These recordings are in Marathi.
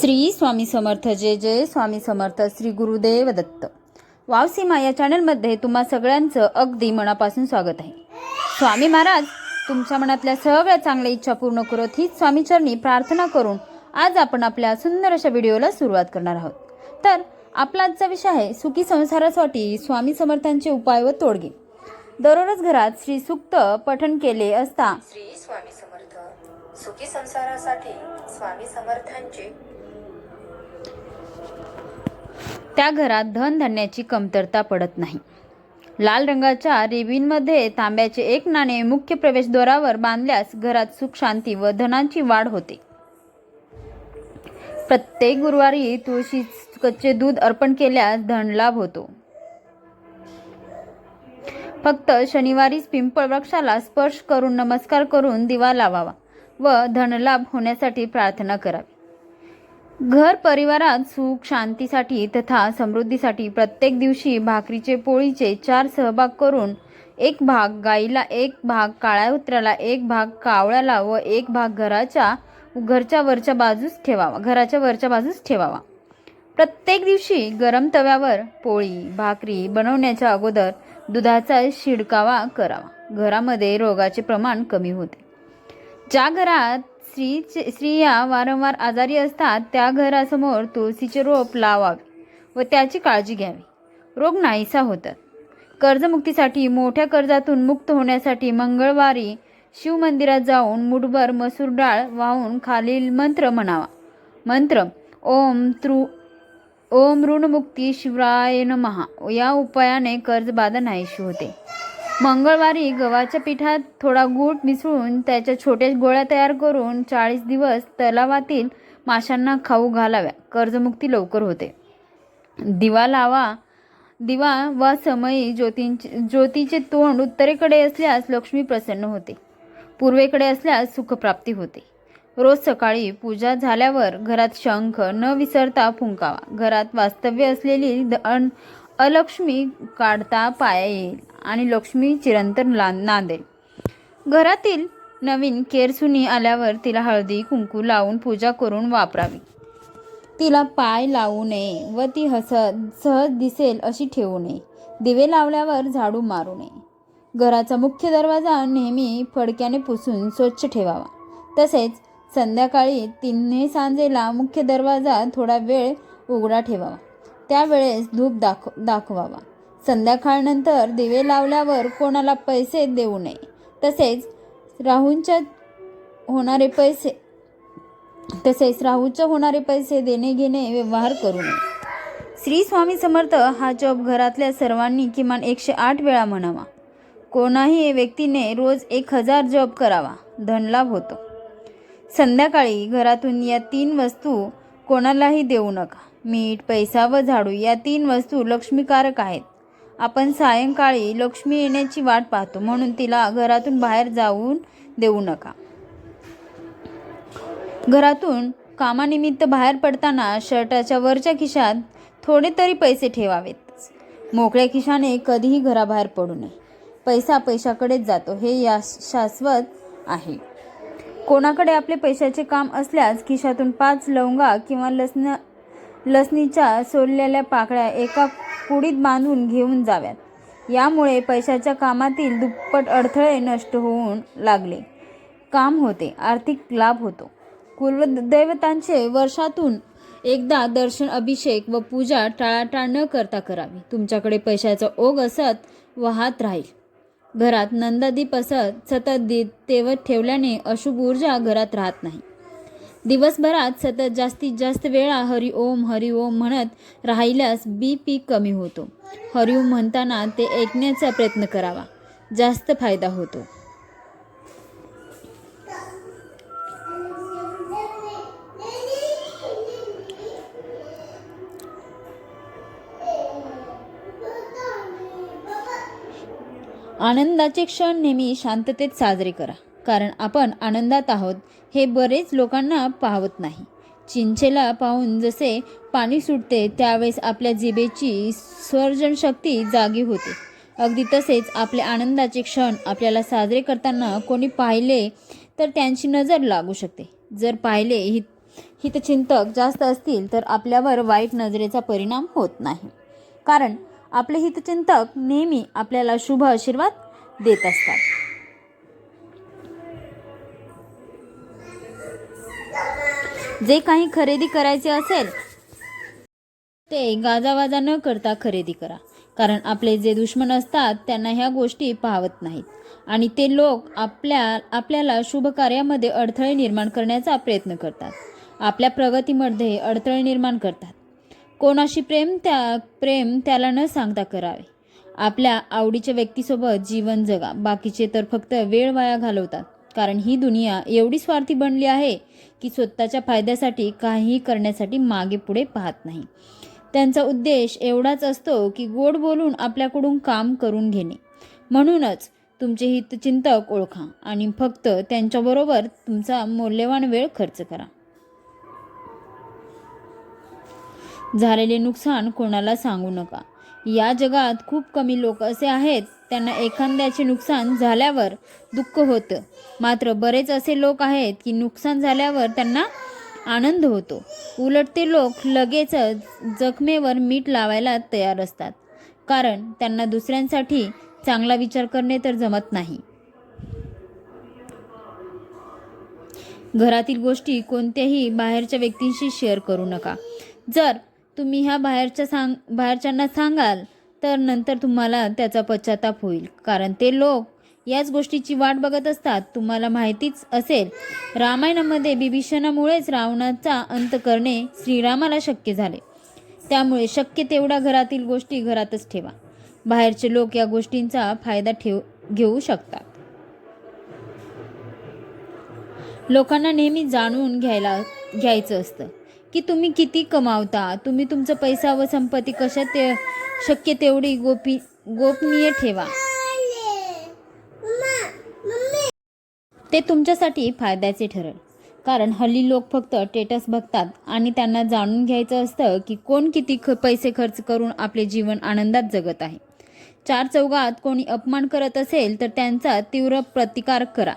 श्री स्वामी समर्थ जय जय स्वामी समर्थ श्री गुरुदेव दत्त. वावसीमा या चॅनलमध्ये तुम्हा सगळ्यांचं अगदी मनापासून स्वागत आहे. स्वामी महाराज तुमच्या मनातल्या सगळ्या चांगल्या इच्छा पूर्ण करत हीच स्वामीचरणी प्रार्थना करून आज आपण आपल्या सुंदर अशा व्हिडिओला सुरुवात करणार आहोत. तर आपला आजचा विषय आहे सुखी संसारासाठी स्वामी समर्थांचे उपाय व तोडगे. दररोज घरात श्री सुक्त पठण केले असता श्री स्वामी समर्थ. सुखी संसारासाठी स्वामी समर्थांचे त्या घरात धनधान्याची कमतरता पडत नाही. लाल रंगाच्या रिबीनमध्ये तांब्याचे एक नाणे मुख्य प्रवेशद्वारावर बांधल्यास घरात सुख शांती व धनाची वाढ होते. प्रत्येक गुरुवारी तुळशी कच्चे दूध अर्पण केल्यास धनलाभ होतो. फक्त शनिवारीच पिंपळ वृक्षाला स्पर्श करून नमस्कार करून दिवा लावावा व धनलाभ होण्यासाठी प्रार्थना करावी. घर परिवारात सुख शांतीसाठी तथा समृद्धीसाठी प्रत्येक दिवशी भाकरीचे पोळीचे चार सहभाग करून एक भाग गाईला एक भाग काळ्या उत्राला एक भाग कावळ्याला व एक भाग घराच्या घरच्या वरच्या बाजूस ठेवावा. घराच्या वरच्या बाजूस ठेवावा. प्रत्येक दिवशी गरम तव्यावर पोळी भाकरी बनवण्याच्या अगोदर दुधाचा शिडकावा करावा. घरामध्ये रोगाचे प्रमाण कमी होते. ज्या घरात स्त्री स्त्रिया वारंवार आजारी असतात त्या घरासमोर तुळशीचे रोप लावावे व त्याची काळजी घ्यावी. रोग नाहीसा होतात. कर्जमुक्तीसाठी मोठ्या कर्जातून मुक्त होण्यासाठी मंगळवारी शिवमंदिरात जाऊन मुठभर मसूर डाळ वाहून खालील मंत्र म्हणावा. मंत्र ओम त्रू ओम ऋणमुक्ती शिवराय नमहा या उपायाने कर्जबाधा नाहीशी होते. मंगळवारी गव्हाच्या पिठात थोडा गूळ मिसळून त्याच्या छोट्या गोळ्या तयार करून चाळीस दिवस तलावातील माशांना खाऊ घालाव्या. कर्जमुक्ती लवकर होते. दिवा लावा. दिवा वा समयी ज्योतींचे ज्योतीचे तोंड उत्तरेकडे असल्यास लक्ष्मी प्रसन्न होते. पूर्वेकडे असल्यास सुखप्राप्ती होते. रोज सकाळी पूजा झाल्यावर घरात शंख न विसरता फुंकावा. घरात वास्तव्य असलेली अन अलक्ष्मी काढता पाया येईल आणि लक्ष्मी चिरंतर ला नांदेल घरातील नवीन केरसुनी आल्यावर तिला हळदी कुंकू लावून पूजा करून वापरावी. तिला पाय लावू नये व ती हसत सहज दिसेल अशी ठेवू नये. दिवे लावल्यावर झाडू मारू नये. घराचा मुख्य दरवाजा नेहमी फडक्याने पुसून स्वच्छ ठेवावा. तसेच संध्याकाळी तिन्ही सांजेला मुख्य दरवाजा थोडा वेळ उघडा ठेवावा. त्यावेळेस धूप दाख दाखवावा. संध्याकाळनंतर दिवे लावल्यावर कोणाला पैसे देऊ नये. तसेच राहूंच्या होणारे पैसे तसेच राहूच्या होणारे पैसे देणे घेणे व्यवहार करू नये. श्री स्वामी समर्थ हा जप घरातल्या सर्वांनी किमान एकशे आठ वेळा म्हणावा. कोणाही व्यक्तीने रोज एक हजार जप करावा. धनलाभ होतो. संध्याकाळी घरातून या तीन वस्तू कोणालाही देऊ नका. मीठ पैसा व झाडू या तीन वस्तू लक्ष्मीकारक आहेत. आपण सायंकाळी लक्ष्मी येण्याची वाट पाहतो म्हणून तिला घरातून बाहेर जाऊन देऊ नका. घरातून कामानिमित्त बाहेर पडताना शर्टाच्या वरच्या खिशात थोडे तरी पैसे ठेवावेत. मोकळ्या खिशाने कधीही घराबाहेर पडू नये. पैसा पैशाकडेच जातो हे या शाश्वत आहे. कोणाकडे आपले पैशाचे काम असल्यास खिशातून पाच लवंगा किंवा लसणं लसणीच्या सोललेल्या पाकळ्या एका कुडीत बांधून घेऊन जाव्यात. यामुळे पैशाच्या कामातील दुप्पट अडथळे नष्ट होऊन लागले. काम होते आर्थिक लाभ होतो. कुलदैवतांचे वर्षातून एकदा दर्शन अभिषेक व पूजा टाळाटाळ न करता करावी. तुमच्याकडे पैशाचा ओघ असत वाहत राहील. घरात नंदादीप असत सतत दीप तेवत ठेवल्याने अशुभ ऊर्जा घरात राहत नाही. दिवसभरात सतत जास्तीत जास्त वेळा हरिओम हरिओम म्हणत राहिल्यास बी पी कमी होतो. हरिओम म्हणताना ते ऐकण्याचा प्रयत्न करावा. जास्त फायदा होतो. आनंदाचे क्षण नेहमी शांततेत साजरे करा. कारण आपण आनंदात आहोत हे बरेच लोकांना पाहवत नाही. चिंचेला पाहून जसे पाणी सुटते त्यावेळेस आपल्या जिभेची सर्जनशक्ती जागी होते. अगदी तसेच आपले आनंदाचे क्षण आपल्याला साजरे करताना कोणी पाहिले तर त्यांची नजर लागू शकते. जर पाहिले हित हितचिंतक जास्त असतील तर आपल्यावर वाईट नजरेचा परिणाम होत नाही. कारण आपले हितचिंतक नेहमी आपल्याला शुभ आशीर्वाद देत असतात. जे काही खरेदी करायचे असेल ते गाजावाजा न करता खरेदी करा. कारण आपले जे दुश्मन असतात त्यांना ह्या गोष्टी पाहवत नाहीत. आणि ते लोक आपल्या आपल्याला शुभ कार्यामध्ये अडथळे निर्माण करण्याचा प्रयत्न करतात. आपल्या प्रगतीमध्ये अडथळे निर्माण करतात. कोणाशी प्रेम त्या प्रेम त्याला न सांगता करावे. आपल्या आवडीच्या व्यक्तीसोबत जीवन जगा. बाकीचे तर फक्त वेळ वाया घालवतात. कारण ही दुनिया एवढी स्वार्थी बनली आहे की स्वतःच्या फायद्यासाठी काहीही करण्यासाठी मागे पुढे पाहत नाही. त्यांचा उद्देश एवढाच असतो की गोड बोलून आपल्याकडून काम करून घेणे. म्हणूनच तुमचे हितचिंतक ओळखा आणि फक्त त्यांच्याबरोबर तुमचा मौल्यवान वेळ खर्च करा. झालेले नुकसान कोणाला सांगू नका. या जगात खूप कमी लोक असे आहेत त्यांना एखाद्याचे नुकसान झाल्यावर दुःख होतं. मात्र बरेच असे लोक आहेत की नुकसान झाल्यावर त्यांना आनंद होतो. उलट ते लोक लगेचच जखमेवर मीठ लावायला तयार असतात. कारण त्यांना दुसऱ्यांसाठी चांगला विचार करणे तर जमत नाही. घरातील गोष्टी कोणत्याही बाहेरच्या व्यक्तींशी शेअर करू नका. जर तुम्ही ह्या बाहेरच्या सांग बाहेरच्यांना सांगाल तर नंतर तुम्हाला त्याचा पश्चाताप होईल. कारण ते लोक याच गोष्टीची वाट बघत असतात. तुम्हाला माहितीच असेल रामायणामध्ये बिभीषणामुळेच रावणाचा अंत करणे श्रीरामाला शक्य झाले. त्यामुळे शक्य तेवढ्या घरातील गोष्टी घरातच ठेवा. बाहेरचे लोक या गोष्टींचा फायदा ठेव घेऊ शकतात. लोकांना नेहमी जाणून घ्यायला घ्यायचं असतं की तुम्ही किती कमावता तुम्ही तुमचा पैसा व संपत्ती कशा ते शक्य तेवढी गोपी गोपनीय ठेवा. ते तुमच्यासाठी फायद्याचे ठरेल. कारण हल्ली लोक फक्त टेटस बघतात आणि त्यांना जाणून घ्यायचं असतं की कोण किती ख पैसे खर्च करून आपले जीवन आनंदात जगत आहे. चार चौघात कोणी अपमान करत असेल तर त्यांचा तीव्र प्रतिकार करा.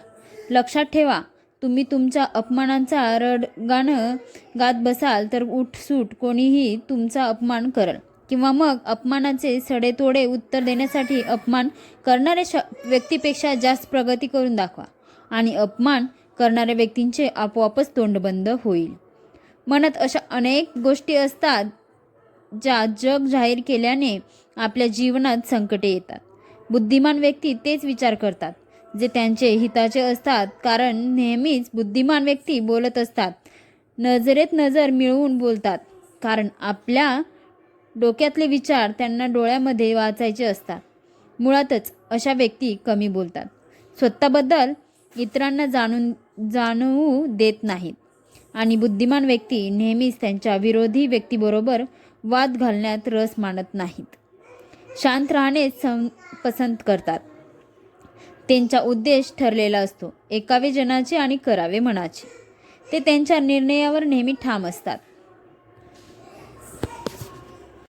लक्षात ठेवा तुम्ही तुमच्या अपमानांचा रडगाणं गात बसाल तर उठसूट कोणीही तुमचा अपमान करल. किंवा मग अपमानाचे सडेतोडे उत्तर देण्यासाठी अपमान करणाऱ्या श व्यक्तीपेक्षा जास्त प्रगती करून दाखवा. आणि अपमान करणाऱ्या व्यक्तींचे आपोआपच तोंडबंद होईल. मनात अशा अनेक गोष्टी असतात ज्या जग जाहीर केल्याने आपल्या जीवनात संकटे येतात. बुद्धिमान व्यक्ती तेच विचार करतात जे त्यांचे हिताचे असतात. कारण नेहमीच बुद्धिमान व्यक्ती बोलत असतात नजरेत नजर मिळवून बोलतात. कारण आपल्या डोक्यातले विचार त्यांना डोळ्यामध्ये वाचायचे असतात. मुळातच अशा व्यक्ती कमी बोलतात. स्वतःबद्दल इतरांना जाणून जाणवू देत नाहीत. आणि बुद्धिमान व्यक्ती नेहमीच त्यांच्या विरोधी व्यक्तीबरोबर वाद घालण्यात रस मानत नाहीत. शांत राहणे सं पसंत करतात. त्यांचा उद्देश ठरलेला असतो. एकावे जनाचे आणि करावे मनाचे. ते त्यांच्या निर्णयावर नेहमी ठाम असतात.